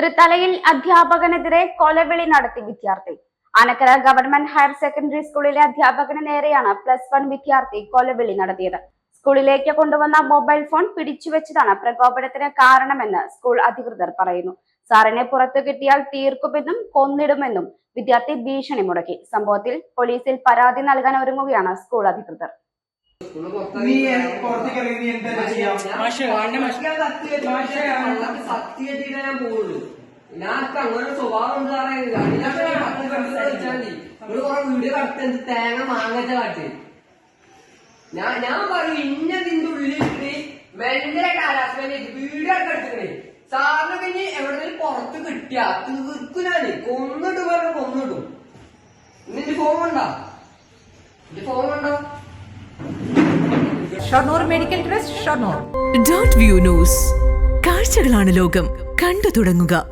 തൃത്തലയിൽ അധ്യാപകനെതിരെ കൊലവിളി നടത്തി വിദ്യാർത്ഥി. ആനക്കര ഗവൺമെന്റ് ഹയർ സെക്കൻഡറി സ്കൂളിലെ അധ്യാപകന് നേരെയാണ് പ്ലസ് വൺ വിദ്യാർത്ഥി കൊലവിളി നടത്തിയത്. സ്കൂളിലേക്ക് കൊണ്ടുവന്ന മൊബൈൽ ഫോൺ പിടിച്ചുവെച്ചതാണ് പ്രകോപനത്തിന് കാരണമെന്ന് സ്കൂൾ അധികൃതർ പറയുന്നു. സാറിനെ പുറത്തു കിട്ടിയാൽ തീർക്കുമെന്നും കൊന്നിടുമെന്നും വിദ്യാർത്ഥി ഭീഷണി മുടക്കി. സംഭവത്തിൽ പോലീസിൽ പരാതി നൽകാൻ ഒരുങ്ങുകയാണ് സ്കൂൾ അധികൃതർ. നീ പുറത്തേക്ക് ഇറങ്ങി എന്താ ചെയ്യാം മാഷ് വാണ്ട മാഷ് സത്യമായിട്ട് ഞാൻ പോകുള്ളൂ ഞാൻ അങ്ങനെ സ്വഭാവം ഉണ്ട് കണ്ട് നിങ്ങൾ കുറെ വീഡിയോ കടത്ത് തേങ്ങ മാങ്ങറ്റ കാട്ടി ഞാൻ ഞാൻ പറയും ഇന്ന നിന്റെ ഉള്ളിലിട്ട് മെല്ലെ കാലാസ്മേനെ വീഡിയോ ഒക്കെ എടുത്തിക്കണേ സാറിന് പിന്നെ എവിടെങ്കിലും പുറത്ത് കിട്ടിയ തീർക്കും ഞാൻ കൊന്നിട്ട് പറഞ്ഞു കൊന്നിടും നിന്റെ ഫോൺ ഉണ്ടോ നിന്റെ ഫോൺ ഉണ്ടോ Shoranur medical trust Shoranur. Dot view news. കാഴ്ചകളാണ് ലോകം. കണ്ടു തുടങ്ങുക.